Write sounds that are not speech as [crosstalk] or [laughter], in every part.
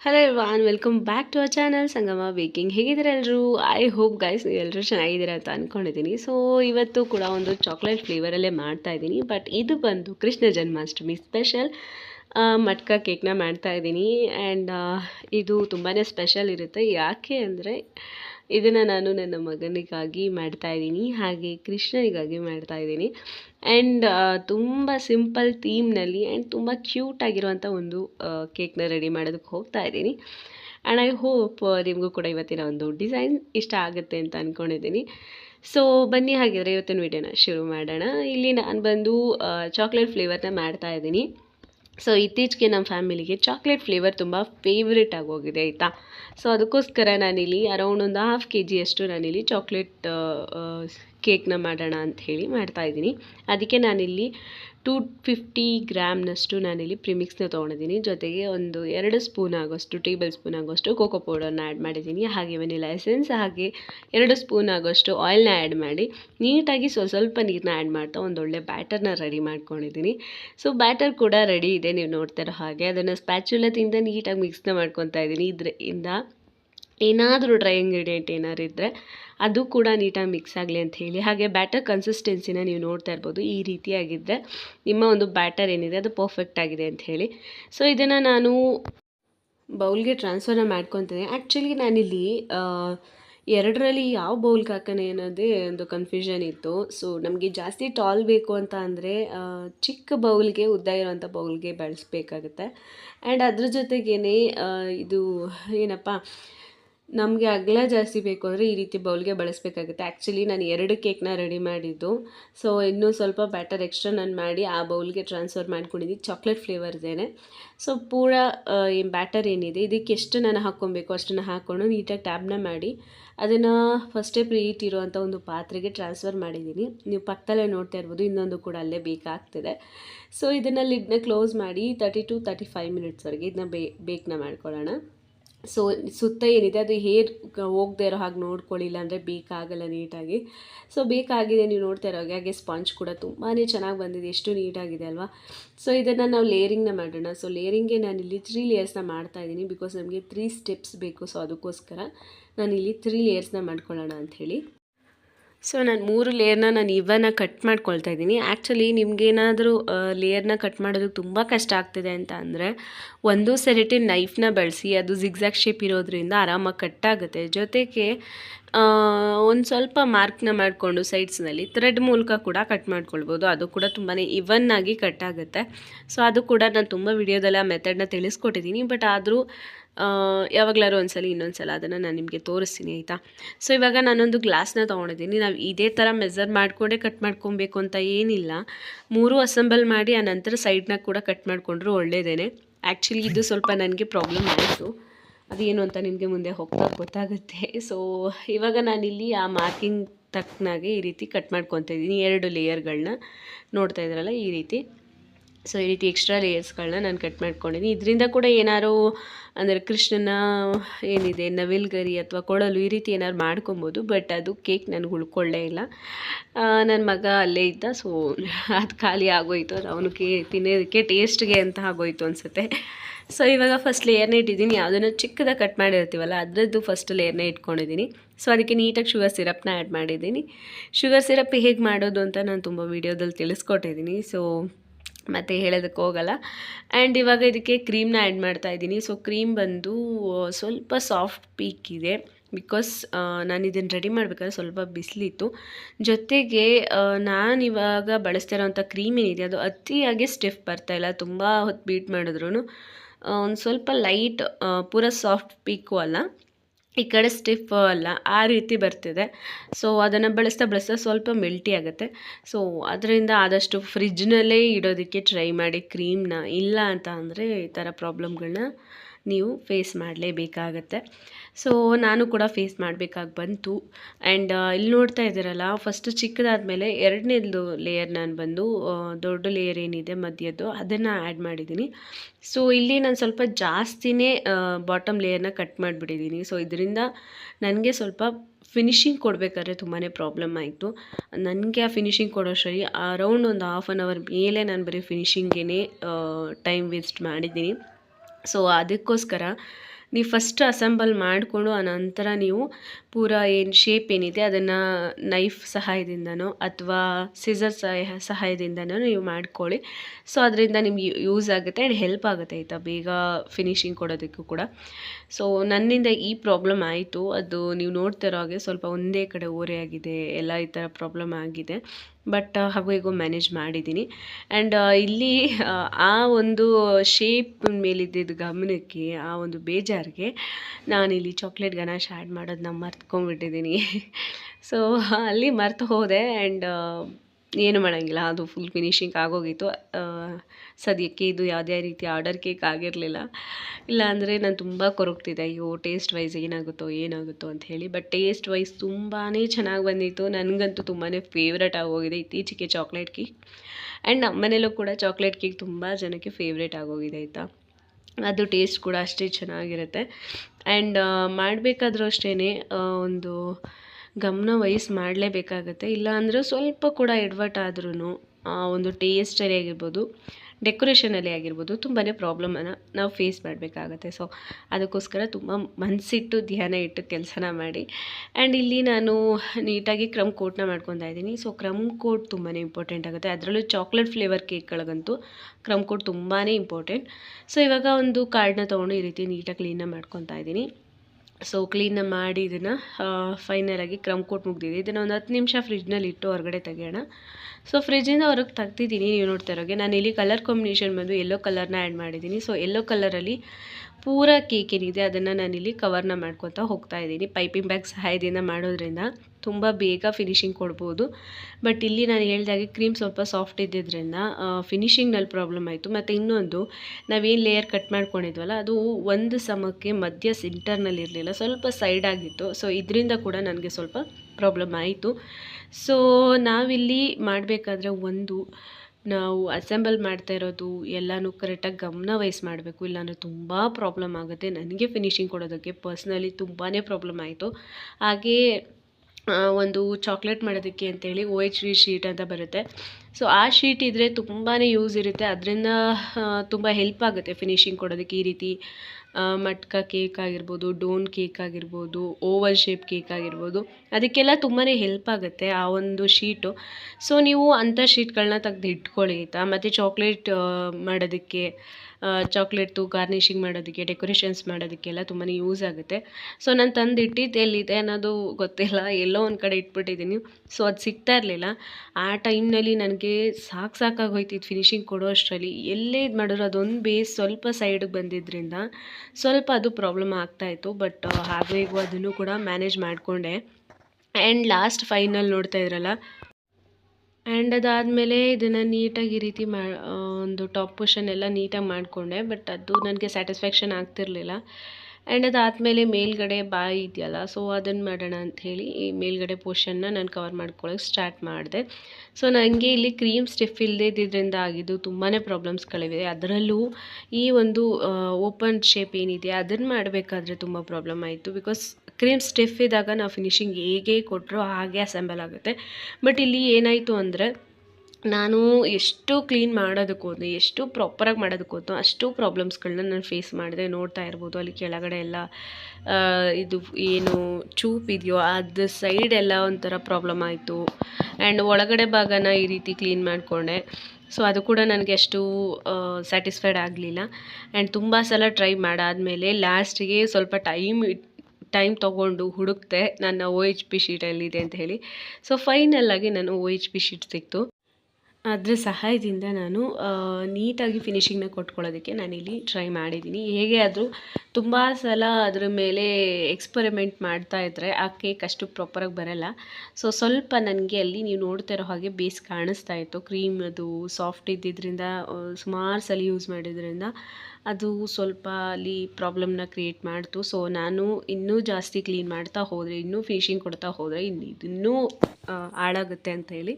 Hello von welcome back to our channel Sangama baking ಹೇಗಿದ್ದೀರಾ ಎಲ್ಲರೂ I hope guys ಎಲ್ಲರೂ ಚೆನ್ನಾಗಿದ್ದೀರಾ ಅಂತ ಅಂದ್ಕೊಂಡಿದ್ದೀನಿ ಸೊ ಇವತ್ತು ಕೂಡ ಒಂದು ಚಾಕ್ಲೇಟ್ ಫ್ಲೇವರಲ್ಲೇ ಮಾಡ್ತಾ ಇದ್ದೀನಿ. ಬಟ್ ಇದು ಬಂದು ಕೃಷ್ಣ ಜನ್ಮಾಷ್ಟಮಿ ಸ್ಪೆಷಲ್ ಮಟ್ಕ ಕೇಕ್ನ ಮಾಡ್ತಾ ಇದ್ದೀನಿ. ಆ್ಯಂಡ್ ಇದು ತುಂಬಾ ಸ್ಪೆಷಲ್ ಇರುತ್ತೆ. ಯಾಕೆ ಅಂದರೆ ಇದನ್ನು ನಾನು ನನ್ನ ಮಗನಿಗಾಗಿ ಮಾಡ್ತಾ ಇದ್ದೀನಿ, ಹಾಗೆ ಕೃಷ್ಣನಿಗಾಗಿ ಮಾಡ್ತಾ ಇದ್ದೀನಿ. ಆ್ಯಂಡ್ ತುಂಬ ಸಿಂಪಲ್ ಥೀಮ್ನಲ್ಲಿ ಆ್ಯಂಡ್ ತುಂಬ ಕ್ಯೂಟ್ ಆಗಿರುವಂಥ ಒಂದು ಕೇಕ್ನ ರೆಡಿ ಮಾಡೋದಕ್ಕೆ ಹೋಗ್ತಾ ಇದ್ದೀನಿ. ಆ್ಯಂಡ್ ಐ ಹೋಪ್ ನಿಮಗೂ ಕೂಡ ಇವತ್ತಿನ ಒಂದು ಡಿಸೈನ್ ಇಷ್ಟ ಆಗುತ್ತೆ ಅಂತ ಅಂದ್ಕೊಂಡಿದ್ದೀನಿ ಸೊ ಬನ್ನಿ ಹಾಗಿದ್ರೆ ಇವತ್ತಿನ ವಿಡಿಯೋನ ಶುರು ಮಾಡೋಣ. ಇಲ್ಲಿ ನಾನು ಬಂದು ಚಾಕ್ಲೇಟ್ ಫ್ಲೇವರ್ನ ಮಾಡ್ತಾ ಇದ್ದೀನಿ. ಸೊ ಇತ್ತೀಚೆಗೆ ನಮ್ಮ ಫ್ಯಾಮಿಲಿಗೆ ಚಾಕ್ಲೇಟ್ ಫ್ಲೇವರ್ ತುಂಬ ಫೇವ್ರೇಟ್ ಆಗೋಗಿದೆ, ಆಯಿತಾ? ಸೊ ಅದಕ್ಕೋಸ್ಕರ ನಾನಿಲ್ಲಿ ಅರೌಂಡ್ ಒಂದು ಹಾಫ್ ಕೆ ಜಿಯಷ್ಟು ನಾನಿಲ್ಲಿ ಚಾಕ್ಲೇಟ್ ಕೇಕ್ನ ಮಾಡೋಣ ಅಂತ ಹೇಳಿ ಮಾಡ್ತಾಯಿದ್ದೀನಿ ಅದಕ್ಕೆ ನಾನಿಲ್ಲಿ ಟೂ ಫಿಫ್ಟಿ ಗ್ರಾಮ್ನಷ್ಟು ನಾನಿಲ್ಲಿ ಪ್ರಿಮಿಕ್ಸ್ನ ತೊಗೊಂಡಿದ್ದೀನಿ. ಜೊತೆಗೆ ಒಂದು ಎರಡು ಸ್ಪೂನ್ ಆಗೋಷ್ಟು, ಟೇಬಲ್ ಸ್ಪೂನ್ ಆಗೋಷ್ಟು ಕೋಕೋ ಪೌಡರ್ನ ಆ್ಯಡ್ ಮಾಡಿದ್ದೀನಿ. ಹಾಗೆ ವೆನಿಲಾ ಎಸೆನ್ಸ್, ಹಾಗೆ ಎರಡು ಸ್ಪೂನ್ ಆಗೋಷ್ಟು ಆಯಿಲ್ನ ಆ್ಯಡ್ ಮಾಡಿ, ನೀಟಾಗಿ ಸ್ವಲ್ಪ ಸ್ವಲ್ಪ ನೀರನ್ನ ಆ್ಯಡ್ ಮಾಡ್ತಾ ಒಂದೊಳ್ಳೆ ಬ್ಯಾಟರ್ನ ರೆಡಿ ಮಾಡ್ಕೊಂಡಿದ್ದೀನಿ. ಸೊ, ಬ್ಯಾಟರ್ ಕೂಡ ರೆಡಿ ಇದೆ, ನೀವು ನೋಡ್ತಾರೋ ಹಾಗೆ. ಅದನ್ನು ಸ್ಪ್ಯಾಚುಲತಿಂದ ನೀಟಾಗಿ ಮಿಕ್ಸ್ನ ಮಾಡ್ಕೊತಾ ಇದ್ದೀನಿ. ಇದರಿಂದ ಏನಾದರೂ ಡ್ರೈ ಇಂಗ್ರೀಡಿಯೆಂಟ್ ಏನಾದ್ರು ಇದ್ದರೆ ಅದು ಕೂಡ ನೀಟಾಗಿ ಮಿಕ್ಸ್ ಆಗಲಿ ಅಂತ ಹೇಳಿ. ಹಾಗೆ ಬ್ಯಾಟರ್ ಕನ್ಸಿಸ್ಟೆನ್ಸಿನ ನೀವು ನೋಡ್ತಾ ಇರ್ಬೋದು. ಈ ರೀತಿಯಾಗಿದ್ದರೆ ನಿಮ್ಮ ಒಂದು ಬ್ಯಾಟರ್ ಏನಿದೆ ಅದು ಪರ್ಫೆಕ್ಟ್ ಆಗಿದೆ ಅಂತ ಹೇಳಿ. ಸೊ ಇದನ್ನು ನಾನು ಬೌಲ್ಗೆ ಟ್ರಾನ್ಸ್ಫರ್ನ ಮಾಡ್ಕೊತೀನಿ ಆ್ಯಕ್ಚುಲಿ ನಾನಿಲ್ಲಿ ಎರಡರಲ್ಲಿ ಯಾವ ಬೌಲ್ಗೆ ಹಾಕೋಣ ಅನ್ನೋದೇ ಒಂದು ಕನ್ಫ್ಯೂಷನ್ ಇತ್ತು. ಸೊ ನಮಗೆ ಜಾಸ್ತಿ ಟಾಲ್ ಬೇಕು ಅಂತ ಅಂದರೆ ಚಿಕ್ಕ ಬೌಲ್ಗೆ ಉದ್ದ ಇರೋವಂಥ ಬೌಲ್ಗೆ ಬಳಸಬೇಕಾಗುತ್ತೆ. ಆ್ಯಂಡ್ ಅದ್ರ ಜೊತೆಗೇ ಇದು ಏನಪ್ಪ ನಮಗೆ ಅಗಲ ಜಾಸ್ತಿ ಬೇಕು ಅಂದರೆ ಈ ರೀತಿ ಬೌಲ್ಗೆ ಬಳಸಬೇಕಾಗುತ್ತೆ. ಆ್ಯಕ್ಚುಲಿ ನಾನು ಎರಡು ಕೇಕ್ನ ರೆಡಿ ಮಾಡಿದ್ದು. ಸೊ ಇನ್ನೂ ಸ್ವಲ್ಪ ಬ್ಯಾಟರ್ ಎಕ್ಸ್ಟ್ರಾ ನಾನು ಮಾಡಿ ಆ ಬೌಲ್ಗೆ ಟ್ರಾನ್ಸ್ಫರ್ ಮಾಡ್ಕೊಂಡಿದ್ದೀನಿ. ಚಾಕ್ಲೇಟ್ ಫ್ಲೇವರ್ದೇನೆ ಸೊ ಪೂರ ಬ್ಯಾಟರ್ ಏನಿದೆ, ಇದಕ್ಕೆ ಎಷ್ಟು ನಾನು ಹಾಕ್ಕೊಬೇಕು, ಅಷ್ಟನ್ನು ಹಾಕ್ಕೊಂಡು ನೀಟಾಗಿ ಟ್ಯಾಬ್ನ ಮಾಡಿ ಅದನ್ನು ಫಸ್ಟೇ ಪ್ರೀಟ್ ಇರುವಂಥ ಒಂದು ಪಾತ್ರೆಗೆ ಟ್ರಾನ್ಸ್ಫರ್ ಮಾಡಿದ್ದೀನಿ. ನೀವು ಪಕ್ಕದಲ್ಲೇ ನೋಡ್ತಾ ಇರ್ಬೋದು, ಇನ್ನೊಂದು ಕೂಡ ಅಲ್ಲೇ ಬೇಕಾಗ್ತಿದೆ. ಸೊ ಇದನ್ನು ಲಿಡ್ನ ಕ್ಲೋಸ್ ಮಾಡಿ ತರ್ಟಿ ಟು ತರ್ಟಿ ಫೈವ್ ಮಿನಿಟ್ಸ್ವರೆಗೆ ಇದನ್ನ ಬೇ ಬೇಕ್ನ ಮಾಡ್ಕೊಳ್ಳೋಣ. ಸೊ, ಸುತ್ತ ಏನಿದೆ ಅದು ಹೇರ್ ಹೋಗದೆ ಇರೋ ಹಾಗೆ ನೋಡ್ಕೊಳ್ಳಿಲ್ಲ ಅಂದರೆ ಬೇಕಾಗಲ್ಲ ನೀಟಾಗಿ. ಸೊ ಬೇಕಾಗಿದೆ ನೀವು ನೋಡ್ತಾ ಇರೋ ಹಾಗೆ ಹಾಗೆ ಸ್ಪಾಂಜ್ ಕೂಡ ತುಂಬಾ ಚೆನ್ನಾಗಿ ಬಂದಿದೆ. ಎಷ್ಟು ನೀಟಾಗಿದೆ ಅಲ್ವಾ? ಸೊ ಇದನ್ನು ನಾವು ಲೇರಿಂಗ್ನ ಮಾಡೋಣ. ಸೊ ಲೇರಿಂಗ್ಗೆ ಇಲ್ಲಿ ತ್ರೀ ಲೇಯರ್ಸ್ನ ಮಾಡ್ತಾ ಇದ್ದೀನಿ ಬಿಕಾಸ್ ನಮಗೆ ತ್ರೀ ಸ್ಟೆಪ್ಸ್ ಬೇಕು. ಸೊ ಅದಕ್ಕೋಸ್ಕರ ನಾನು ಇಲ್ಲಿ ತ್ರೀ ಲೇಯರ್ಸ್ನ ಮಾಡ್ಕೊಳ್ಳೋಣ ಅಂಥೇಳಿ. ಸೊ ನಾನು ಮೂರು ಲೇಯರ್ನ ನಾನು ಇವನ್ನ ಕಟ್ ಮಾಡ್ಕೊಳ್ತಾ ಇದ್ದೀನಿ. ಆ್ಯಕ್ಚುಲಿ ನಿಮಗೇನಾದರೂ ಲೇಯರ್ನ ಕಟ್ ಮಾಡೋದಕ್ಕೆ ತುಂಬ ಕಷ್ಟ ಆಗ್ತಿದೆ ಅಂತ ಅಂದರೆ, ಒಂದು ಸೆರಿಟಿ ನೈಫ್ನ ಬಳಸಿ, ಅದು ಜಿಗ್ಸಾಕ್ ಶೇಪ್ ಇರೋದ್ರಿಂದ ಆರಾಮಾಗಿ ಕಟ್ ಆಗುತ್ತೆ. ಜೊತೆಗೆ ಒಂದು ಸ್ವಲ್ಪ ಮಾರ್ಕ್ನ ಮಾಡಿಕೊಂಡು ಸೈಡ್ಸ್ನಲ್ಲಿ ಥ್ರೆಡ್ ಮೂಲಕ ಕೂಡ ಕಟ್ ಮಾಡ್ಕೊಳ್ಬೋದು. ಅದು ಕೂಡ ತುಂಬಾ ಇವನ್ನಾಗಿ ಕಟ್ ಆಗುತ್ತೆ. ಸೊ ಅದು ಕೂಡ ನಾನು ತುಂಬ ವಿಡಿಯೋದಲ್ಲಿ ಆ ಮೆಥಡ್ನ ತಿಳಿಸ್ಕೊಟ್ಟಿದ್ದೀನಿ. ಬಟ್ ಆದರೂ ಯಾವಾಗಲಾದ್ರು ಒಂದ್ಸಲ ಇನ್ನೊಂದು ಸಲ ಅದನ್ನು ನಾನು ನಿಮಗೆ ತೋರಿಸ್ತೀನಿ, ಆಯಿತಾ? ಸೊ ಇವಾಗ ನಾನೊಂದು ಗ್ಲಾಸ್ನ ತೊಗೊಂಡಿದ್ದೀನಿ. ನಾವು ಇದೇ ಥರ ಮೆಸರ್ ಮಾಡಿಕೊಂಡೇ ಕಟ್ ಮಾಡ್ಕೊಬೇಕು ಅಂತ ಏನಿಲ್ಲ. ಮೂರು ಅಸೆಂಬಲ್ ಮಾಡಿ, ಆ ನಂತರ ಸೈಡ್ನ ಕೂಡ ಕಟ್ ಮಾಡಿಕೊಂಡ್ರು ಒಳ್ಳೆಯದೇನೆ ಆ್ಯಕ್ಚುಲಿ ಇದು ಸ್ವಲ್ಪ ನನಗೆ ಪ್ರಾಬ್ಲಮ್ ಆಯಿತು. ಅದೇನು ಅಂತ ನಿಮಗೆ ಮುಂದೆ ಹೋಗ್ತಾ ಗೊತ್ತಾಗುತ್ತೆ. ಸೊ ಇವಾಗ ನಾನಿಲ್ಲಿ ಆ ಮಾರ್ಕಿಂಗ್ ತಕ್ಕನಾಗೆ ಈ ರೀತಿ ಕಟ್ ಮಾಡ್ಕೊತಾ ಇದ್ದೀನಿ. ಎರಡು ಲೇಯರ್ಗಳನ್ನ ನೋಡ್ತಾ ಇದ್ರಲ್ಲ, ಈ ರೀತಿ. ಸೊ ಈ ರೀತಿ ಎಕ್ಸ್ಟ್ರಾ ಲೇಯರ್ಸ್ಗಳನ್ನ ನಾನು ಕಟ್ ಮಾಡ್ಕೊಂಡಿದ್ದೀನಿ ಇದರಿಂದ ಕೂಡ ಏನಾರು, ಅಂದರೆ ಕೃಷ್ಣನ ಏನಿದೆ, ನವಿಲ್ಗರಿ ಅಥವಾ ಕೊಳಲು ಈ ರೀತಿ ಏನಾದ್ರು ಮಾಡ್ಕೊಬೋದು ಬಟ್ ಅದು ಕೇಕ್ ನನಗೆ ಉಳ್ಕೊಳ್ಳೇ ಇಲ್ಲ. ನನ್ನ ಮಗ ಅಲ್ಲೇ ಇದ್ದ ಸೊ ಅದು ಖಾಲಿ ಆಗೋಯ್ತು. ಅದು ಅವನು ಕೇ, ತಿನ್ನೋದಕ್ಕೆ ಟೇಸ್ಟ್ಗೆ ಅಂತ ಆಗೋಯ್ತು ಅನಿಸುತ್ತೆ. ಸೊ ಇವಾಗ ಫಸ್ಟ್ ಲೇಯರ್ನೇ ಇಟ್ಟಿದ್ದೀನಿ. ಯಾವುದನ್ನು ಚಿಕ್ಕದಾಗಿ ಕಟ್ ಮಾಡಿರ್ತೀವಲ್ಲ, ಅದರದ್ದು ಫಸ್ಟ್ ಲೇಯರ್ನೇ ಇಟ್ಕೊಂಡಿದ್ದೀನಿ. ಸೊ ಅದಕ್ಕೆ ನೀಟಾಗಿ ಶುಗರ್ ಸಿರಪ್ನ ಆ್ಯಡ್ ಮಾಡಿದ್ದೀನಿ. ಶುಗರ್ ಸಿರಪ್ ಹೇಗೆ ಮಾಡೋದು ಅಂತ ನಾನು ತುಂಬ ವೀಡಿಯೋದಲ್ಲಿ ತಿಳಿಸ್ಕೊಟ್ಟಿದ್ದೀನಿ. ಸೊ ಮತ್ತು ಹೇಳೋದಕ್ಕೆ ಹೋಗಲ್ಲ. ಆ್ಯಂಡ್ ಇವಾಗ ಇದಕ್ಕೆ ಕ್ರೀಮ್ನ ಆ್ಯಡ್ ಮಾಡ್ತಾ ಇದ್ದೀನಿ. ಸೊ ಕ್ರೀಮ್ ಬಂದು ಸ್ವಲ್ಪ ಸಾಫ್ಟ್ ಪೀಕ್ ಇದೆ. ಬಿಕಾಸ್ ನಾನು ಇದನ್ನು ರೆಡಿ ಮಾಡಬೇಕಾದ್ರೆ ಸ್ವಲ್ಪ ಬಿಸಿಲಿತ್ತು. ಜೊತೆಗೆ ನಾನು ಇವಾಗ ಬಳಸ್ತಾ ಇರೋವಂಥ ಕ್ರೀಮ್ ಏನಿದೆ, ಅದು ಅತಿಯಾಗಿ ಸ್ಟಿಫ್ ಬರ್ತಾಯಿಲ್ಲ ತುಂಬ ಹೊತ್ತು ಬೀಟ್ ಮಾಡಿದ್ರು ಒಂದು ಸ್ವಲ್ಪ ಲೈಟ್ ಪೂರ ಸಾಫ್ಟ್ ಪೀಕು ಅಲ್ಲ. ಈ ಕಡೆ ಸ್ಟಿಫ್ ಅಲ್ಲ, ಆ ರೀತಿ ಬರ್ತಿದೆ. ಸೊ ಅದನ್ನು ಬಳಸ್ತಾ ಬಳಸ್ತಾ ಸ್ವಲ್ಪ ಮೆಲ್ಟಿ ಆಗುತ್ತೆ. ಸೊ ಅದರಿಂದ ಆದಷ್ಟು ಫ್ರಿಜ್ನಲ್ಲೇ ಇಡೋದಕ್ಕೆ ಟ್ರೈ ಮಾಡಿ ಕ್ರೀಮ್ನ ಇಲ್ಲ ಅಂತ ಅಂದರೆ ಈ ಥರ ಪ್ರಾಬ್ಲಮ್ಗಳನ್ನ ನೀವು ಫೇಸ್ ಮಾಡಲೇಬೇಕಾಗತ್ತೆ. ಸೊ ನಾನು ಕೂಡ ಫೇಸ್ ಮಾಡಬೇಕಾಗಿ ಬಂತು. ಆ್ಯಂಡ್ ಇಲ್ಲಿ ನೋಡ್ತಾ ಇದ್ದೀರಲ್ಲ ಫಸ್ಟು ಚಿಕ್ಕದಾದಮೇಲೆ ಎರಡನೇದು ಲೇಯರ್ ನಾನು ಬಂದು ದೊಡ್ಡ ಲೇಯರ್ ಏನಿದೆ ಮಧ್ಯದ್ದು, ಅದನ್ನು ಆ್ಯಡ್ ಮಾಡಿದ್ದೀನಿ. ಸೊ ಇಲ್ಲಿ ನಾನು ಸ್ವಲ್ಪ ಜಾಸ್ತಿನೇ ಬಾಟಮ್ ಲೇಯರ್ನ ಕಟ್ ಮಾಡಿಬಿಟ್ಟಿದ್ದೀನಿ. ಸೊ ಇದರಿಂದ ನನಗೆ ಸ್ವಲ್ಪ ಫಿನಿಶಿಂಗ್ ಕೊಡಬೇಕಾದ್ರೆ ತುಂಬಾ ಪ್ರಾಬ್ಲಮ್ ಆಯಿತು. ನನಗೆ ಆ ಫಿನಿಶಿಂಗ್ ಕೊಡೋಷ್ಟರಲ್ಲಿ ಅರೌಂಡ್ ಒಂದು ಹಾಫ್ ಆನ್ ಅವರ್ ಮೇಲೆ ನಾನು ಬರೀ ಫಿನಿಶಿಂಗೇ ಟೈಮ್ ವೇಸ್ಟ್ ಮಾಡಿದ್ದೀನಿ. ಸೊ ಅದಕ್ಕೋಸ್ಕರ ನೀವು ಫಸ್ಟ್ ಅಸೆಂಬಲ್ ಮಾಡಿಕೊಂಡು ಆನಂತರ ನೀವು ಪೂರ ಏನು ಶೇಪ್ ಏನಿದೆ ಅದನ್ನು ನೈಫ್ ಸಹಾಯದಿಂದನೋ ಅಥವಾ ಸಿಸರ್ ಸಹಾಯ ಸಹಾಯದಿಂದನೋ ನೀವು ಮಾಡ್ಕೊಳ್ಳಿ. ಸೊ ಅದರಿಂದ ನಿಮ್ಗೆ ಯೂಸ್ ಆಗುತ್ತೆ ಆ್ಯಂಡ್ ಹೆಲ್ಪ್ ಆಗುತ್ತೆ ಆಯಿತಾ ಬೇಗ ಫಿನಿಶಿಂಗ್ ಕೊಡೋದಕ್ಕೂ ಕೂಡ. ಸೊ ನನ್ನಿಂದ ಈ ಪ್ರಾಬ್ಲಮ್ ಆಯಿತು. ಅದು ನೀವು ನೋಡ್ತಿರೋ ಹಾಗೆ ಸ್ವಲ್ಪ ಒಂದೇ ಕಡೆ ಓರೆಯಾಗಿದೆ ಎಲ್ಲ ಈ ಥರ ಪ್ರಾಬ್ಲಮ್ ಆಗಿದೆ. ಬಟ್ ಹಾಗೂ ಮ್ಯಾನೇಜ್ ಮಾಡಿದ್ದೀನಿ. ಆ್ಯಂಡ್ ಇಲ್ಲಿ ಆ, ಒಂದು ಶೇಪ್ ಮೇಲಿದ್ದಿದ್ದು ಗಮನಕ್ಕೆ ಆ ಒಂದು ಬೇಜಾರಿಗೆ ನಾನಿಲ್ಲಿ ಚಾಕ್ಲೇಟ್ ಗಣೇಶ ಆ್ಯಡ್ ಮಾಡೋದನ್ನ ಮರ್ತ್ಕೊಂಡ್ಬಿಟ್ಟಿದ್ದೀನಿ. [laughs] ಸೊ ಅಲ್ಲಿ ಮರ್ತು ಹೋದೆ ಆ್ಯಂಡ್ ಏನು ಮಾಡೋಂಗಿಲ್ಲ, ಅದು ಫುಲ್ ಫಿನಿಶಿಂಗ್ ಆಗೋಗಿತ್ತು. ಸದ್ಯಕ್ಕೆ ಇದು ಯಾವುದೇ ರೀತಿ ಆರ್ಡರ್ ಕೇಕ್ ಆಗಿರಲಿಲ್ಲ. ಇಲ್ಲ ಅಂದರೆ ನಾನು ತುಂಬ ಕೊರಗ್ತಿದ್ದೆ, ಅಯ್ಯೋ ಟೇಸ್ಟ್ ವೈಸ್ ಏನಾಗುತ್ತೋ ಏನಾಗುತ್ತೋ ಅಂತ ಹೇಳಿ. ಬಟ್ ಟೇಸ್ಟ್ ವೈಸ್ ತುಂಬಾ ಚೆನ್ನಾಗಿ ಬಂದಿತ್ತು. ನನಗಂತೂ ತುಂಬಾ ಫೇವ್ರೇಟ್ ಆಗೋಗಿದೆ ಇತ್ತೀಚೆಗೆ ಚಾಕ್ಲೇಟ್ ಕೇಕ್ ಆ್ಯಂಡ್ ನಮ್ಮನೇಲೂ ಕೂಡ ಚಾಕ್ಲೇಟ್ ಕೇಕ್ ತುಂಬ ಜನಕ್ಕೆ ಫೇವ್ರೇಟ್ ಆಗೋಗಿದೆ ಆಯಿತಾ? ಅದು ಟೇಸ್ಟ್ ಕೂಡ ಅಷ್ಟೇ ಚೆನ್ನಾಗಿರುತ್ತೆ. ಆ್ಯಂಡ್ ಮಾಡಬೇಕಾದ್ರೂ ಅಷ್ಟೇ ಒಂದು ಗಮನ ವಹಿಸಿ ಮಾಡಲೇಬೇಕಾಗತ್ತೆ. ಇಲ್ಲ ಅಂದರೆ ಸ್ವಲ್ಪ ಕೂಡ ಎಡ್ವರ್ಟ್ ಆದ್ರೂ ಒಂದು ಟೇಸ್ಟಲ್ಲಿ ಆಗಿರ್ಬೋದು ಡೆಕೋರೇಷನಲ್ಲಿ ಆಗಿರ್ಬೋದು ತುಂಬಾ ಪ್ರಾಬ್ಲಮನ್ನು ನಾವು ಫೇಸ್ ಮಾಡಬೇಕಾಗತ್ತೆ. ಸೊ ಅದಕ್ಕೋಸ್ಕರ ತುಂಬ ಮನಸ್ಸಿಟ್ಟು ಧ್ಯಾನ ಇಟ್ಟು ಕೆಲಸನ ಮಾಡಿ. ಆ್ಯಂಡ್ ಇಲ್ಲಿ ನಾನು ನೀಟಾಗಿ ಕ್ರಮ್ ಕೋಟ್ನ ಮಾಡ್ಕೊತಾ ಇದ್ದೀನಿ. ಸೊ ಕ್ರಮ್ ಕೋಟ್ ತುಂಬಾ ಇಂಪಾರ್ಟೆಂಟ್ ಆಗುತ್ತೆ. ಅದರಲ್ಲೂ ಚಾಕ್ಲೇಟ್ ಫ್ಲೇವರ್ ಕೇಕ್ಗಳಿಗಂತೂ ಕ್ರಮ್ ಕೋಟ್ ತುಂಬಾ ಇಂಪಾರ್ಟೆಂಟ್ ಸೊ ಇವಾಗ ಒಂದು ಕಾರ್ಡ್ನ ತೊಗೊಂಡು ಈ ರೀತಿ ನೀಟಾಗಿ ಕ್ಲೀನಾಗಿ ಮಾಡ್ಕೊತಾ ಇದ್ದೀನಿ. ಸೊ ಕ್ಲೀನ್ ಮಾಡಿ ಇದನ್ನು ಫೈನಲಾಗಿ ಕ್ರಮ್ ಕೋಟ್ ಮುಗ್ದಿದೆ. ಇದನ್ನು ಒಂದು ಹತ್ತು ನಿಮಿಷ ಫ್ರಿಜ್ನಲ್ಲಿ ಇಟ್ಟು ಹೊರಗಡೆ ತೆಗೆಯೋಣ. ಸೊ ಫ್ರಿಜ್ಜಿಂದ ಹೊರಗೆ ತೆಗ್ದಿದ್ದೀನಿ. ನೀವು ನೋಡ್ತಾ ಇರೋಗೆ. ನಾನು ಇಲ್ಲಿ ಕಲರ್ ಕಾಂಬಿನೇಷನ್ ಬಂದು ಯೆಲ್ಲೋ ಕಲರ್ನ ಆ್ಯಡ್ ಮಾಡಿದ್ದೀನಿ. ಸೊ ಯೆಲ್ಲೋ ಕಲರಲ್ಲಿ ಪೂರ ಕೇಕ್ ಏನಿದೆ, ಅದನ್ನು ನಾನಿಲ್ಲಿ ಕವರ್ನ ಮಾಡ್ಕೊತಾ ಹೋಗ್ತಾ ಇದ್ದೀನಿ. ಪೈಪಿಂಗ್ ಬ್ಯಾಗ್ ಸಹಾಯದಿಂದ ಮಾಡೋದ್ರಿಂದ. ತುಂಬ ಬೇಗ ಫಿನಿಶಿಂಗ್ ಕೊಡ್ಬೋದು. ಬಟ್ ಇಲ್ಲಿ ನಾನು ಹೇಳಿದಾಗೆ ಕ್ರೀಮ್ ಸ್ವಲ್ಪ ಸಾಫ್ಟ್ ಇದ್ದಿದ್ದರಿಂದ ಫಿನಿಶಿಂಗ್ನಲ್ಲಿ ಪ್ರಾಬ್ಲಮ್ ಆಯಿತು. ಮತ್ತು ಇನ್ನೊಂದು, ನಾವೇನು ಲೇಯರ್ ಕಟ್ ಮಾಡ್ಕೊಂಡಿದ್ವಲ್ಲ, ಅದು ಒಂದು ಸಮಕ್ಕೆ ಮಧ್ಯ ಸೆಂಟರ್ನಲ್ಲಿ ಇರಲಿಲ್ಲ, ಸ್ವಲ್ಪ ಸೈಡ್ ಆಗಿತ್ತು. ಸೊ ಇದರಿಂದ ಕೂಡ ನನಗೆ ಸ್ವಲ್ಪ ಪ್ರಾಬ್ಲಮ್ ಆಯಿತು. ಸೊ ನಾವಿಲ್ಲಿ ಮಾಡಬೇಕಾದ್ರೆ ಒಂದು, ನಾವು ಅಸೆಂಬಲ್ ಮಾಡ್ತಾ ಇರೋದು, ಎಲ್ಲನೂ ಕರೆಕ್ಟಾಗಿ ಗಮನ ವಹಿಸಿ ಮಾಡಬೇಕು. ಇಲ್ಲಾಂದರೆ ತುಂಬ ಪ್ರಾಬ್ಲಮ್ ಆಗುತ್ತೆ. ನನಗೆ ಫಿನಿಶಿಂಗ್ ಕೊಡೋದಕ್ಕೆ ಪರ್ಸ್ನಲಿ ತುಂಬಾ ಪ್ರಾಬ್ಲಮ್ ಆಯಿತು. ಹಾಗೇ ಒಂದು ಚಾಕ್ಲೇಟ್ ಮಾಡೋದಕ್ಕೆ ಅಂತೇಳಿ ಓ ಎಚ್ ವಿ ಶೀಟ್ ಅಂತ ಬರುತ್ತೆ. ಸೊ ಆ ಶೀಟ್ ಇದ್ದರೆ ತುಂಬಾ ಯೂಸ್ ಇರುತ್ತೆ. ಅದರಿಂದ ತುಂಬ ಹೆಲ್ಪ್ ಆಗುತ್ತೆ ಫಿನಿಶಿಂಗ್ ಕೊಡೋದಕ್ಕೆ ಈ ರೀತಿ. ಮಟ್ಕ ಕೇಕ್ ಆಗಿರ್ಬೋದು, ಡೋನ್ ಕೇಕ್ ಆಗಿರ್ಬೋದು ಓವಲ್ ಶೇಪ್ ಕೇಕ್ ಆಗಿರ್ಬೋದು. ಅದಕ್ಕೆಲ್ಲ ತುಂಬಾ ಹೆಲ್ಪ್ ಆಗುತ್ತೆ ಆ ಒಂದು ಶೀಟು ಸೊ ನೀವು ಅಂಥ ಶೀಟ್ಗಳನ್ನ ತೆಗೆದು ಇಟ್ಕೊಳ್ಳಿ, ಆಯಿತಾ? ಮತ್ತು ಚಾಕ್ಲೇಟ್ ಮಾಡೋದಕ್ಕೆ ಚಾಕ್ಲೇಟ್ದು ಗಾರ್ನಿಷಿಂಗ್ ಮಾಡೋದಕ್ಕೆ ಡೆಕೋರೇಷನ್ಸ್ ಮಾಡೋದಕ್ಕೆಲ್ಲ ತುಂಬಾ ಯೂಸ್ ಆಗುತ್ತೆ. ಸೊ ನಾನು ತಂದು ಇಟ್ಟಿದ್ದು ಎಲ್ಲಿದೆ ಅನ್ನೋದು ಗೊತ್ತಿಲ್ಲ. ಎಲ್ಲೋ ಒಂದು ಕಡೆ ಇಟ್ಬಿಟ್ಟಿದ್ದೀನಿ. ಸೊ ಅದು ಸಿಗ್ತಾ ಇರಲಿಲ್ಲ. ಆ ಟೈಮ್ನಲ್ಲಿ ನನಗೆ ಸಾಕು ಸಾಕಾಗಿ ಇದು ಫಿನಿಶಿಂಗ್ ಕೊಡೋ ಅಷ್ಟರಲ್ಲಿ ಎಲ್ಲೇ ಇದು ಮಾಡಿದ್ರು, ಅದೊಂದು ಬೇಸ್ ಸ್ವಲ್ಪ ಸೈಡಿಗೆ ಬಂದಿದ್ದರಿಂದ ಸ್ವಲ್ಪ ಅದು ಪ್ರಾಬ್ಲಮ್ ಆಗ್ತಾಯಿತ್ತು ಬಟ್ ಹೇಗೂ ಅದನ್ನು ಕೂಡ ಮ್ಯಾನೇಜ್ ಮಾಡಿಕೊಂಡೆ. ಆ್ಯಂಡ್ ಲಾಸ್ಟ್ ಫೈನಲ್ ನೋಡ್ತಾ ಇದ್ರಲ್ಲ? ಆ್ಯಂಡ್ ಅದಾದಮೇಲೆ ಇದನ್ನು ನೀಟಾಗಿ ಈ ರೀತಿ ಮಾ ಒಂದು ಟಾಪ್ ಪೊಷನ್ ಎಲ್ಲ ನೀಟಾಗಿ ಮಾಡಿಕೊಂಡೆ. ಬಟ್ ಅದು ನನಗೆ ಸ್ಯಾಟಿಸ್ಫ್ಯಾಕ್ಷನ್ ಆಗ್ತಿರಲಿಲ್ಲ. ಆ್ಯಂಡ್ ಅದಾದಮೇಲೆ ಮೇಲ್ಗಡೆ ಬಾಯಿ ಇದೆಯಲ್ಲ ಸೊ ಅದನ್ನು ಮಾಡೋಣ ಅಂಥೇಳಿ ಈ ಮೇಲ್ಗಡೆ ಪೋರ್ಷನ್ನ ನಾನು ಕವರ್ ಮಾಡ್ಕೊಳ್ಳೋಕೆ ಸ್ಟಾರ್ಟ್ ಮಾಡಿದೆ. ಸೊ ನನಗೆ ಇಲ್ಲಿ ಕ್ರೀಮ್ ಸ್ಟಿಫ್ ಇಲ್ಲದೇ ಇದ್ದಿದ್ದರಿಂದ ಆಗಿದ್ದು ತುಂಬಾ ಪ್ರಾಬ್ಲಮ್ಸ್ಗಳಿವೆ ಅದರಲ್ಲೂ ಈ ಒಂದು ಓಪನ್ ಶೇಪ್ ಏನಿದೆ ಅದನ್ನು ಮಾಡಬೇಕಾದ್ರೆ ತುಂಬ ಪ್ರಾಬ್ಲಮ್ ಆಯಿತು. ಬಿಕಾಸ್ ಕ್ರೀಮ್ ಸ್ಟಿಫ್ ಇದ್ದಾಗ ನಾವು ಫಿನಿಶಿಂಗ್ ಹೇಗೆ ಕೊಟ್ಟರು ಹಾಗೆ ಅಸೆಂಬಲ್ ಆಗುತ್ತೆ. ಬಟ್ ಇಲ್ಲಿ ಏನಾಯಿತು ಅಂದರೆ ನಾನು ಎಷ್ಟು ಕ್ಲೀನ್ ಮಾಡೋದಕ್ಕೆ ಎಷ್ಟು ಪ್ರಾಪರಾಗಿ ಮಾಡೋದಕ್ಕೆ ಹೋದ್ನೋ ಅಷ್ಟು ಪ್ರಾಬ್ಲಮ್ಸ್ಗಳನ್ನ ನಾನು ಫೇಸ್ ಮಾಡಿದೆ, ನೋಡ್ತಾ ಇರ್ಬೋದು. ಅಲ್ಲಿ ಕೆಳಗಡೆ ಎಲ್ಲ ಇದು ಏನು ಚೂಪ್ ಇದೆಯೋ ಅದು ಸೈಡ್ ಎಲ್ಲ ಒಂಥರ ಪ್ರಾಬ್ಲಮ್ ಆಯಿತು. ಆ್ಯಂಡ್ ಒಳಗಡೆ ಭಾಗನ ಈ ರೀತಿ ಕ್ಲೀನ್ ಮಾಡಿಕೊಂಡೆ. ಸೊ ಅದು ಕೂಡ ನನಗೆ ಅಷ್ಟು ಸ್ಯಾಟಿಸ್ಫೈಡ್ ಆಗಲಿಲ್ಲ. ಆ್ಯಂಡ್ ತುಂಬ ಸಲ ಟ್ರೈ ಮಾಡಾದಮೇಲೆ ಲಾಸ್ಟಿಗೆ ಸ್ವಲ್ಪ ಟೈಮ್ ಟೈಮ್ ತೊಗೊಂಡು ಹುಡುಕ್ತೆ ನನ್ನ ಓ ಎಚ್ ಪಿ ಶೀಟಲ್ಲಿದೆ ಅಂತ ಹೇಳಿ. ಸೊ ಫೈನಲ್ಲಾಗಿ ನಾನು ಓ ಎಚ್ ಪಿ ಶೀಟ್ ಸಿಕ್ತು ಅದ್ರ ಸಹಾಯದಿಂದ ನಾನು ನೀಟಾಗಿ ಫಿನಿಶಿಂಗ್ನ ಕೊಟ್ಕೊಳ್ಳೋದಕ್ಕೆ ನಾನಿಲ್ಲಿ ಟ್ರೈ ಮಾಡಿದ್ದೀನಿ. ಹೇಗೆ ಆದರೂ ತುಂಬ ಸಲ ಅದರ ಮೇಲೆ ಎಕ್ಸ್ಪರಿಮೆಂಟ್ ಮಾಡ್ತಾ ಇದ್ದರೆ ಆ ಕೇಕ್ ಅಷ್ಟು ಪ್ರಾಪರಾಗಿ ಬರಲ್ಲ. ಸೊ ಸ್ವಲ್ಪ ನನಗೆ ಅಲ್ಲಿ ನೀವು ನೋಡ್ತಾ ಇರೋ ಹಾಗೆ ಬೇಸ್ ಕಾಣಿಸ್ತಾ ಇತ್ತು. ಕ್ರೀಮ್ ಅದು ಸಾಫ್ಟ್ ಇದ್ದಿದ್ದರಿಂದ ಸುಮಾರು ಸಲ ಯೂಸ್ ಮಾಡಿದ್ರಿಂದ ಅದು ಸ್ವಲ್ಪ ಅಲ್ಲಿ ಪ್ರಾಬ್ಲಮ್ನ ಕ್ರಿಯೇಟ್ ಮಾಡ್ತು. ಸೊ ನಾನು ಇನ್ನೂ ಜಾಸ್ತಿ ಕ್ಲೀನ್ ಮಾಡ್ತಾ ಹೋದರೆ ಇನ್ನೂ ಫಿನಿಶಿಂಗ್ ಕೊಡ್ತಾ ಹೋದರೆ ಇನ್ನು ಆ, ಹಾಳಾಗುತ್ತೆ ಅಂತ ಹೇಳಿ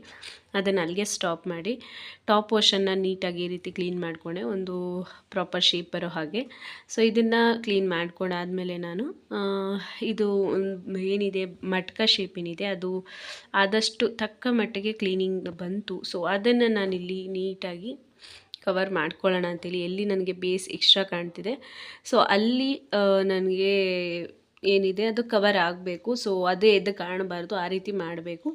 ಅದನ್ನು ಅಲ್ಲಿಗೆ ಸ್ಟಾಪ್ ಮಾಡಿ ಟಾಪ್ ಪೋರ್ಷನ್ನ ನೀಟಾಗಿ ಈ ರೀತಿ ಕ್ಲೀನ್ ಮಾಡಿಕೊಂಡೆ, ಒಂದು ಪ್ರಾಪರ್ ಶೇಪ್ ಬರೋ ಹಾಗೆ. ಸೊ ಇದನ್ನು ಕ್ಲೀನ್ ಮಾಡ್ಕೊಂಡಾದಮೇಲೆ ನಾನು ಇದು ಏನಿದೆ, ಮಟ್ಕ ಶೇಪಿನಿದೆ ಅದು ಆದಷ್ಟು ತಕ್ಕ ಮಟ್ಟಿಗೆ ಕ್ಲೀನಿಂಗ್ ಬಂತು. ಸೊ ಅದನ್ನು ನಾನಿಲ್ಲಿ ನೀಟಾಗಿ ಕವರ್ ಮಾಡ್ಕೊಳ್ಳೋಣ ಅಂತೇಳಿ ಎಲ್ಲಿ ನನಗೆ ಬೇಸ್ ಎಕ್ಸ್ಟ್ರಾ ಕಾಣ್ತಿದೆ. ಸೊ ಅಲ್ಲಿ ನನಗೆ ಏನಿದೆ, ಅದು ಕವರ್ ಆಗಬೇಕು. ಸೊ ಅದೇ ಎದ್ದು ಕಾಣಬಾರ್ದು, ಆ ರೀತಿ ಮಾಡಬೇಕು.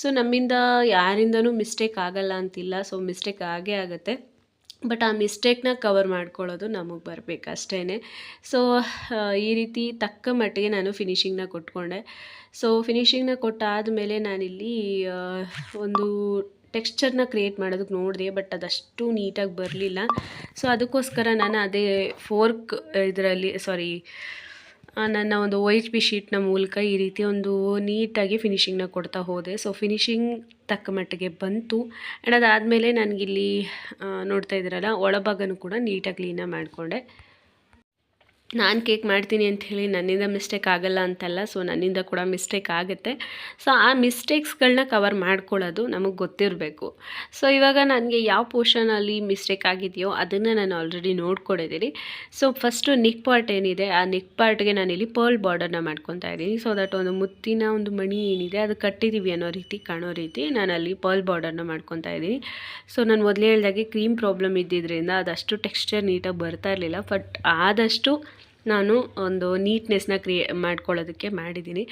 ಸೊ ನಮ್ಮಿಂದ ಯಾರಿಂದನೂ ಮಿಸ್ಟೇಕ್ ಆಗಲ್ಲ ಅಂತಿಲ್ಲ. ಸೊ ಮಿಸ್ಟೇಕ್ ಆಗೇ ಆಗುತ್ತೆ. ಬಟ್ ಆ ಮಿಸ್ಟೇಕ್ನ ಕವರ್ ಮಾಡ್ಕೊಳ್ಳೋದು ನಮಗೆ ಬರಬೇಕು ಅಷ್ಟೇ ಸೊ ಈ ರೀತಿ ತಕ್ಕ ಮಟ್ಟಿಗೆ ನಾನು ಫಿನಿಷಿಂಗ್ನ ಕೊಟ್ಕೊಂಡೆ. ಸೊ ಫಿನಿಷಿಂಗ್ನ ಕೊಟ್ಟಾದ ಮೇಲೆ ನಾನಿಲ್ಲಿ ಒಂದು ಟೆಕ್ಸ್ಚರ್ನ ಕ್ರಿಯೇಟ್ ಮಾಡೋದಕ್ಕೆ ನೋಡಿದೆ ಬಟ್ ಅದಷ್ಟು ನೀಟಾಗಿ ಬರಲಿಲ್ಲ. ಸೊ ಅದಕ್ಕೋಸ್ಕರ ನಾನು ಅದೇ ಫೋರ್ಕ್ ಇದರಲ್ಲಿ ಸಾರಿ ನನ್ನ ಒಂದು ವೈಟ್ ಬಿ ಶೀಟ್ನ ಮೂಲಕ ಈ ರೀತಿ ಒಂದು ನೀಟಾಗಿ ಫಿನಿಶಿಂಗ್ನ ಕೊಡ್ತಾ ಹೋದೆ. ಸೊ ಫಿನಿಶಿಂಗ್ ತಕ್ಕ ಮಟ್ಟಿಗೆ ಬಂತು. ಆ್ಯಂಡ್ ಅದಾದಮೇಲೆ ನನಗಿಲ್ಲಿ ನೋಡ್ತಾ ಇದ್ದೀರಲ್ಲ, ಒಳಭಾಗನೂ ಕೂಡ ನೀಟಾಗಿ ಕ್ಲೀನಾಗಿ ಮಾಡಿಕೊಂಡೆ. ನಾನು ಕೇಕ್ ಮಾಡ್ತೀನಿ ಅಂತ ಹೇಳಿ ನನ್ನಿಂದ ಮಿಸ್ಟೇಕ್ ಆಗಲ್ಲ ಅಂತಲ್ಲ ಸೊ ನನ್ನಿಂದ ಕೂಡ ಮಿಸ್ಟೇಕ್ ಆಗುತ್ತೆ. ಸೊ ಆ ಮಿಸ್ಟೇಕ್ಸ್ಗಳನ್ನ ಕವರ್ ಮಾಡ್ಕೊಳ್ಳೋದು ನಮಗೆ ಗೊತ್ತಿರಬೇಕು. ಸೊ ಇವಾಗ ನನಗೆ ಯಾವ ಪೋರ್ಷನಲ್ಲಿ ಮಿಸ್ಟೇಕ್ ಆಗಿದೆಯೋ ಅದನ್ನು ನಾನು ಆಲ್ರೆಡಿ ನೋಡ್ಕೊಂಡಿದ್ದೀನಿ ಸೊ ಫಸ್ಟು ನಿಕ್ ಪಾರ್ಟ್ ಏನಿದೆ, ಆ ನಿಕ್ ಪಾರ್ಟ್ಗೆ ನಾನಿಲ್ಲಿ ಪರ್ಲ್ ಬಾರ್ಡರ್ನ ಮಾಡ್ಕೊತಾ ಇದ್ದೀನಿ ಸೊ ದಟ್ ಒಂದು ಮುತ್ತಿನ ಒಂದು ಮಣಿ ಏನಿದೆ, ಅದು ಕಟ್ಟಿದ್ದೀವಿ ಅನ್ನೋ ರೀತಿ ಕಾಣೋ ರೀತಿ ನಾನು ಅಲ್ಲಿ ಪರ್ಲ್ ಬಾರ್ಡರ್ನ ಮಾಡ್ಕೊತಾ ಇದ್ದೀನಿ ಸೊ ನಾನು ಮೊದಲೇ ಹೇಳ್ದಾಗೆ ಕ್ರೀಮ್ ಪ್ರಾಬ್ಲಮ್ ಇದ್ದಿದ್ದರಿಂದ ಅದಷ್ಟು ಟೆಕ್ಸ್ಚರ್ ನೀಟಾಗಿ ಬರ್ತಾ ಇರಲಿಲ್ಲ ಬಟ್ ಆದಷ್ಟು ನಾನು ಒಂದು ನೀಟ್ನೆಸ್ನ ಕ್ರಿಯೇ ಮಾಡ್ಕೊಳ್ಳೋದಕ್ಕೆ ಮಾಡಿದ್ದೀನಿ.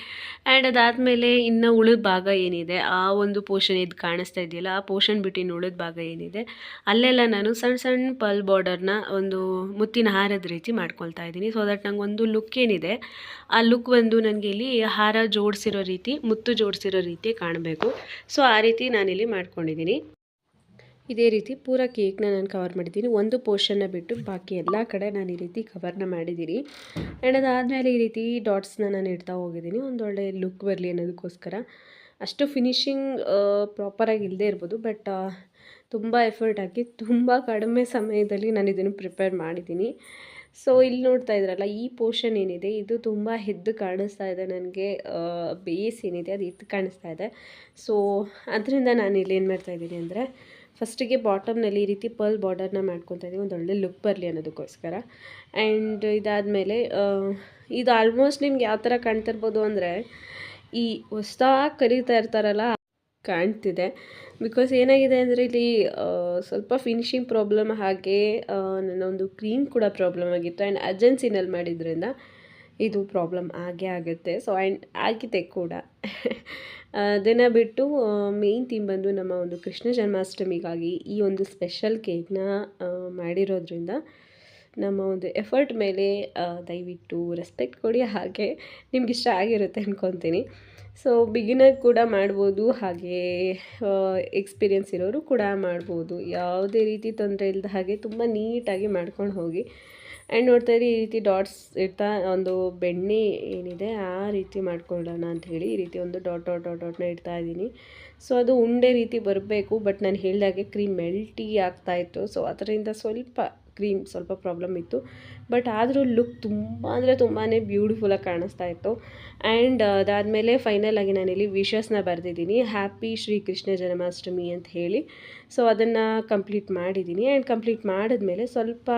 ಆ್ಯಂಡ್ ಅದಾದಮೇಲೆ ಇನ್ನು ಉಳಿದ ಭಾಗ ಏನಿದೆ, ಆ ಒಂದು ಪೋರ್ಷನ್ ಇದು ಕಾಣಿಸ್ತಾ ಇದೆಯಲ್ಲ, ಆ ಪೋರ್ಷನ್ ಬಿಟ್ಟು ಇನ್ನು ಉಳಿದ ಭಾಗ ಏನಿದೆ, ಅಲ್ಲೆಲ್ಲ ನಾನು ಸಣ್ಣ ಸಣ್ಣ ಪಲ್ ಬಾರ್ಡರ್ನ ಒಂದು ಮುತ್ತಿನ ಹಾರದ ರೀತಿ ಮಾಡ್ಕೊಳ್ತಾ ಇದ್ದೀನಿ. ಸೊ ದಟ್ ನಂಗೆ ಒಂದು ಲುಕ್ ಏನಿದೆ, ಆ ಲುಕ್ ಒಂದು ನನಗೆ ಇಲ್ಲಿ ಹಾರ ಜೋಡಿಸಿರೋ ರೀತಿ, ಮುತ್ತು ಜೋಡಿಸಿರೋ ರೀತಿ ಕಾಣಬೇಕು. ಸೊ ಆ ರೀತಿ ನಾನಿಲ್ಲಿ ಮಾಡ್ಕೊಂಡಿದ್ದೀನಿ. ಇದೇ ರೀತಿ ಪೂರ ಕೇಕ್ನ ನಾನು ಕವರ್ ಮಾಡಿದ್ದೀನಿ. ಒಂದು ಪೋರ್ಷನ್ನ ಬಿಟ್ಟು ಬಾಕಿ ಎಲ್ಲ ಕಡೆ ನಾನು ಈ ರೀತಿ ಕವರ್ನ ಮಾಡಿದ್ದೀನಿ. ಆ್ಯಂಡ್ ಅದಾದಮೇಲೆ ಈ ರೀತಿ ಡಾಟ್ಸ್ನ ನಾನು ಇಡ್ತಾ ಹೋಗಿದ್ದೀನಿ. ಒಂದೊಳ್ಳೆ ಲುಕ್ ಬರಲಿ ಅನ್ನೋದಕ್ಕೋಸ್ಕರ. ಅಷ್ಟು ಫಿನಿಶಿಂಗ್ ಪ್ರಾಪರಾಗಿ ಇಲ್ಲದೇ ಇರ್ಬೋದು. ಬಟ್ ತುಂಬ ಎಫರ್ಟ್ ಹಾಕಿ ತುಂಬ ಕಡಿಮೆ ಸಮಯದಲ್ಲಿ ನಾನು ಇದನ್ನು ಪ್ರಿಪೇರ್ ಮಾಡಿದ್ದೀನಿ. ಸೊ ಇಲ್ಲಿ ನೋಡ್ತಾ ಇದ್ರಲ್ಲ, ಈ ಪೋರ್ಷನ್ ಏನಿದೆ? ಇದು ತುಂಬ ಎದ್ದು ಕಾಣಿಸ್ತಾ ಇದೆ ನನಗೆ. ಬೇಸ್ ಏನಿದೆ? ಅದು ಎದ್ದು ಕಾಣಿಸ್ತಾ ಇದೆ. ಸೊ ಅದರಿಂದ ನಾನು ಇಲ್ಲಿ ಏನು ಮಾಡ್ತಾಯಿದ್ದೀನಿ ಅಂದರೆ ಫಸ್ಟಿಗೆ ಬಾಟಮ್ನಲ್ಲಿ ಈ ರೀತಿ ಪರ್ಲ್ ಬಾರ್ಡರ್ನ ಮಾಡ್ಕೊತಾ ಇದ್ದೀವಿ ಒಂದು ಒಳ್ಳೆ ಲುಕ್ ಬರಲಿ ಅನ್ನೋದಕ್ಕೋಸ್ಕರ. ಆ್ಯಂಡ್ ಇದಾದಮೇಲೆ ಇದು ಆಲ್ಮೋಸ್ಟ್ ನಿಮ್ಗೆ ಯಾವ ಥರ ಕಾಣ್ತಿರ್ಬೋದು ಅಂದರೆ, ಈ ಹೊಸ್ದಾಗಿ ಕರೀತಾ ಇರ್ತಾರಲ್ಲ, ಕಾಣ್ತಿದೆ. ಬಿಕಾಸ್ ಏನಾಗಿದೆ ಅಂದರೆ ಇಲ್ಲಿ ಸ್ವಲ್ಪ ಫಿನಿಶಿಂಗ್ ಪ್ರಾಬ್ಲಮ್ ಹಾಗೆ ನನ್ನ ಒಂದು ಕ್ರೀಮ್ ಕೂಡ ಪ್ರಾಬ್ಲಮ್ ಆಗಿತ್ತು. ಆ್ಯಂಡ್ ಅರ್ಜೆನ್ಸಿನಲ್ಲಿ ಮಾಡಿದ್ರಿಂದ ಇದು ಪ್ರಾಬ್ಲಮ್ ಆಗೇ ಆಗುತ್ತೆ. ಸೊ ಆ್ಯಂಡ್ ಆಗಿದೆ ಕೂಡ. ಅದನ್ನು ಬಿಟ್ಟು ಮೇನ್ ಥೀಮ್ ಬಂದು ನಮ್ಮ ಒಂದು ಕೃಷ್ಣ ಜನ್ಮಾಷ್ಟಮಿಗಾಗಿ ಈ ಒಂದು ಸ್ಪೆಷಲ್ ಕೇಕ್ನ ಮಾಡಿರೋದ್ರಿಂದ ನಮ್ಮ ಒಂದು ಎಫರ್ಟ್ ಮೇಲೆ ದಯವಿಟ್ಟು ರೆಸ್ಪೆಕ್ಟ್ ಕೊಡಿ. ಹಾಗೆ ನಿಮ್ಗೆ ಇಷ್ಟ ಆಗಿರುತ್ತೆ ಅಂದ್ಕೊತೀನಿ ಸೊ ಬಿಗಿನರ್ ಕೂಡ ಮಾಡ್ಬೋದು. ಹಾಗೆ ಎಕ್ಸ್ಪೀರಿಯನ್ಸ್ ಇರೋರು ಕೂಡ ಮಾಡ್ಬೋದು. ಯಾವುದೇ ರೀತಿ ತೊಂದರೆ ಇಲ್ಲದ ಹಾಗೆ ತುಂಬ ನೀಟಾಗಿ ಮಾಡ್ಕೊಂಡು ಹೋಗಿ. ಆ್ಯಂಡ್ ನೋಡ್ತಾ ಇರಿ, ಈ ರೀತಿ ಡಾಟ್ಸ್ ಇರ್ತಾ ಒಂದು ಬೆಣ್ಣೆ ಏನಿದೆ ಆ ರೀತಿ ಮಾಡ್ಕೊಳ್ಳೋಣ ಅಂತ ಹೇಳಿ ಈ ರೀತಿ ಒಂದು ಡಾಟ್ ಡಾಟ್ ಡಾಟ್, ಡಾಟ್ನ ಇಡ್ತಾ ಇದ್ದೀನಿ. ಸೊ ಅದು ಉಂಡೆ ರೀತಿ ಬರಬೇಕು, ಬಟ್ ನಾನು ಹೇಳಿದಾಗೆ ಕ್ರೀಮ್ ಮೆಲ್ಟಿ ಆಗ್ತಾಯಿತ್ತು ಸೊ ಅದರಿಂದ ಸ್ವಲ್ಪ ಕ್ರೀಮ್ ಸ್ವಲ್ಪ ಪ್ರಾಬ್ಲಮ್ ಇತ್ತು. ಬಟ್ ಆದರೂ ಲುಕ್ ತುಂಬ ಅಂದರೆ ತುಂಬಾ ಬ್ಯೂಟಿಫುಲ್ಲಾಗಿ ಕಾಣಿಸ್ತಾ ಇತ್ತು. ಆ್ಯಂಡ್ ಅದಾದಮೇಲೆ ಫೈನಲ್ ಆಗಿ ನಾನಿಲ್ಲಿ ವಿಶಸ್ನ ಬರೆದಿದ್ದೀನಿ. ಹ್ಯಾಪಿ ಶ್ರೀ ಕೃಷ್ಣ ಜನ್ಮಾಷ್ಟಮಿ ಅಂತ ಹೇಳಿ. ಸೊ ಅದನ್ನು ಕಂಪ್ಲೀಟ್ ಮಾಡಿದ್ದೀನಿ. ಆ್ಯಂಡ್ ಕಂಪ್ಲೀಟ್ ಮಾಡಿದ್ಮೇಲೆ ಸ್ವಲ್ಪ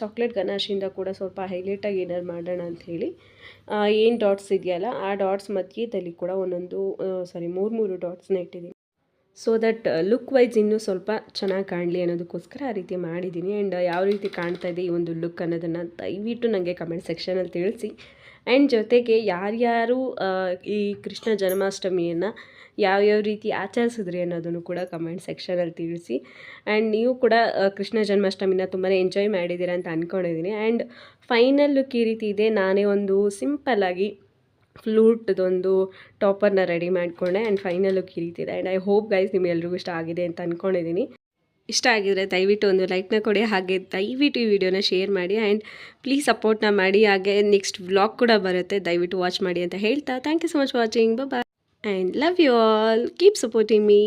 ಚಾಕ್ಲೇಟ್ ಗನಾಶಿಂದ ಕೂಡ ಸ್ವಲ್ಪ ಹೈಲೈಟಾಗಿ ಏನಾದ್ರು ಮಾಡೋಣ ಅಂತ ಹೇಳಿ ಏನು ಡಾಟ್ಸ್ ಇದೆಯಲ್ಲ, ಆ ಡಾಟ್ಸ್ ಮಧ್ಯದಲ್ಲಿ ಕೂಡ ಒಂದೊಂದು ಸಾರಿ ಮೂರು ಮೂರು ಡಾಟ್ಸ್ನ ಇಟ್ಟಿದ್ದೀನಿ. ಸೊ ದಟ್ ಲುಕ್ ವೈಸ್ ಇನ್ನೂ ಸ್ವಲ್ಪ ಚೆನ್ನಾಗಿ ಕಾಣಲಿ ಅನ್ನೋದಕ್ಕೋಸ್ಕರ ಆ ರೀತಿ ಮಾಡಿದ್ದೀನಿ. ಆ್ಯಂಡ್ ಯಾವ ರೀತಿ ಕಾಣ್ತಾ ಇದೆ ಈ ಒಂದು ಲುಕ್ ಅನ್ನೋದನ್ನು ದಯವಿಟ್ಟು ನನಗೆ ಕಮೆಂಟ್ ಸೆಕ್ಷನಲ್ಲಿ ತಿಳಿಸಿ. ಆ್ಯಂಡ್ ಜೊತೆಗೆ ಯಾರ್ಯಾರು ಈ ಕೃಷ್ಣ ಜನ್ಮಾಷ್ಟಮಿಯನ್ನು ಯಾವ್ಯಾವ ರೀತಿ ಆಚರಿಸಿದ್ರಿ ಅನ್ನೋದನ್ನು ಕೂಡ ಕಮೆಂಟ್ ಸೆಕ್ಷನಲ್ಲಿ ತಿಳಿಸಿ. ಆ್ಯಂಡ್ ನೀವು ಕೂಡ ಕೃಷ್ಣ ಜನ್ಮಾಷ್ಟಮಿನ ತುಂಬಾ ಎಂಜಾಯ್ ಮಾಡಿದ್ದೀರಾ ಅಂತ ಅಂದ್ಕೊಂಡಿದ್ದೀನಿ ಆ್ಯಂಡ್ ಫೈನಲ್ ಲುಕ್ ಈ ರೀತಿ ಇದೆ. ನಾನೇ ಒಂದು ಸಿಂಪಲ್ಲಾಗಿ ಫ್ಲೂಟ್ದೊಂದು ಟಾಪರ್ನ ರೆಡಿ ಮಾಡಿಕೊಂಡೆ ಆ್ಯಂಡ್ ಫೈನಲ್ ಲುಕ್ ಈ ರೀತಿ ಆ್ಯಂಡ್ ಐ ಹೋಪ್ ಗೈಸ್ ನಿಮ್ಗೆಲ್ರಿಗೂ ಇಷ್ಟ ಆಗಿದೆ ಅಂತ ಅಂದ್ಕೊಂಡಿದ್ದೀನಿ ಇಷ್ಟ ಆಗಿದ್ರೆ ದಯವಿಟ್ಟು ಒಂದು ಲೈಕ್ನ ಕೊಡಿ, ಹಾಗೆ ದಯವಿಟ್ಟು ಈ ವಿಡಿಯೋನ ಶೇರ್ ಮಾಡಿ ಆ್ಯಂಡ್ ಪ್ಲೀಸ್ ಸಪೋರ್ಟ್ನ ಮಾಡಿ. ಹಾಗೆ ನೆಕ್ಸ್ಟ್ ವ್ಲಾಗ್ ಕೂಡ ಬರುತ್ತೆ, ದಯವಿಟ್ಟು ವಾಚ್ ಮಾಡಿ ಅಂತ ಹೇಳ್ತಾ. Thank you so much watching. Bye and love you all. Keep supporting me.